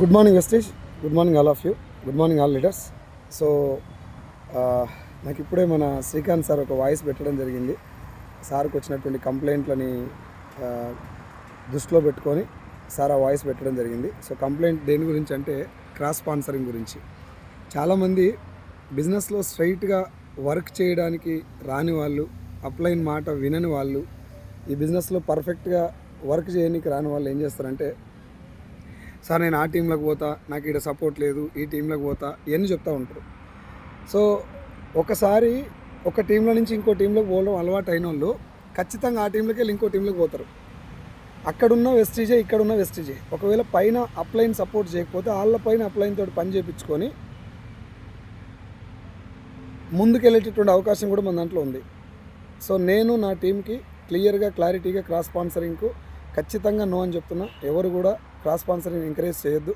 Good morning wastage good morning all of you good morning all leaders so నాకు ఇప్పుడే మన Srikanth sir ఒక voice పెట్టడం జరిగింది. సార్కి వచ్చినటువంటి కంప్లైంట్లని దృష్టిలో పెట్టుకొని సార్ ఆ వాయిస్ పెట్టడం జరిగింది. సో కంప్లైంట్ దేని గురించి అంటే క్రాస్ స్పాన్సరింగ్ గురించి. చాలామంది బిజినెస్లో స్ట్రైట్గా వర్క్ చేయడానికి రాని వాళ్ళు అప్లైన్ మాట వినని వాళ్ళు ఈ బిజినెస్లో పర్ఫెక్ట్గా వర్క్ చేయడానికి రాని వాళ్ళు ఏం చేస్తారంటే సార్ నేను ఆ టీంలోకి పోతా నాకు ఇక్కడ సపోర్ట్ లేదు ఈ టీంలోకి పోతా ఇవన్నీ చెప్తూ ఉంటారు. సో ఒకసారి ఒక టీంలో నుంచి ఇంకో టీంలోకి పోవడం అలవాటు అయిన వాళ్ళు ఖచ్చితంగా ఆ టీంలోకి వెళ్ళి ఇంకో టీంలోకి పోతారు. అక్కడున్న వెస్టీజే ఇక్కడున్న వెస్టీజే. ఒకవేళ పైన అప్లైన్ సపోర్ట్ చేయకపోతే వాళ్ళ పైన అప్లైన్ తోటి పని చేయించుకొని ముందుకెళ్ళేటటువంటి అవకాశం కూడా మన దాంట్లో ఉంది. సో నేను నా టీంకి క్లియర్గా క్లారిటీగా క్రాస్ స్పాన్సరింగ్కు ఖచ్చితంగా నో అని చెప్తున్నా. ఎవరు కూడా క్రాస్ స్పాన్సరింగ్ ఎంకరేజ్ చేయొద్దు.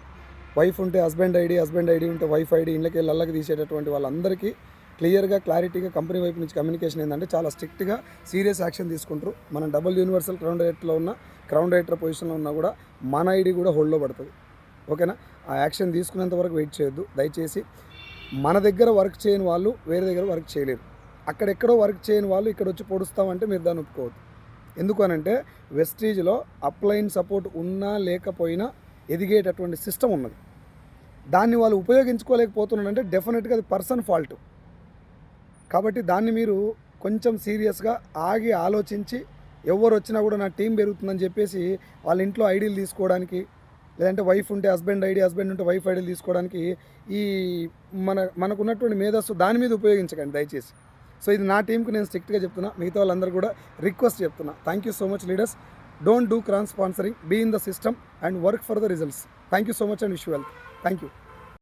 వైఫ్ ఉంటే హస్బెండ్ ఐడి హస్బెండ్ ఐడి ఉంటే వైఫ్ ఐడి ఇళ్ళకి వెళ్ళి అల్లకి తీసేటటువంటి వాళ్ళందరికీ క్లియర్గా క్లారిటీగా కంపెనీ వైపు నుంచి కమ్యూనికేషన్ ఏంటంటే చాలా స్ట్రిక్ట్గా సీరియస్ యాక్షన్ తీసుకుంటారు. మనం డబుల్ యూనివర్సల్ క్రౌన్ రేట్లో ఉన్న క్రౌన్ రేటర్ పొజిషన్లో ఉన్నా కూడా మన ఐడి కూడా హోల్డ్లో పడుతుంది. ఓకేనా? ఆ యాక్షన్ తీసుకునేంత వరకు వెయిట్ చేయొద్దు. దయచేసి మన దగ్గర వర్క్ చేయని వాళ్ళు వేరే దగ్గర వర్క్ చేయలేరు. అక్కడెక్కడో వర్క్ చేయని వాళ్ళు ఇక్కడ వచ్చి పొడుస్తామంటే మీరు దాన్ని ఒప్పుకోవద్దు. ఎందుకు అనంటే వెస్టీజ్లో అప్లైన్ సపోర్ట్ ఉన్నా లేకపోయినా ఎదిగేటటువంటి సిస్టమ్ ఉన్నది. దాన్ని వాళ్ళు ఉపయోగించుకోలేకపోతున్నారంటే డెఫినెట్గా అది పర్సన్ ఫాల్ట్. కాబట్టి దాన్ని మీరు కొంచెం సీరియస్గా ఆగి ఆలోచించి ఎవరు వచ్చినా కూడా నా టీం పెరుగుతుందని చెప్పేసి వాళ్ళ ఇంట్లో ఐడీలు తీసుకోవడానికి లేదంటే వైఫ్ ఉంటే హస్బెండ్ ఐడి హస్బెండ్ ఉంటే వైఫ్ ఐడీలు తీసుకోవడానికి ఈ మన మనకున్నటువంటి మేధస్సు దాని మీద ఉపయోగించకండి దయచేసి. సో ఇది నా టీంకి నేను స్ట్రిక్ట్గా చెప్తున్నా మిగతా వాళ్ళందరూ కూడా రిక్వెస్ట్ చెప్తున్నా. Thank you so much leaders don't do cross sponsoring be in the system and work for the results thank you so much and wish wealth thank you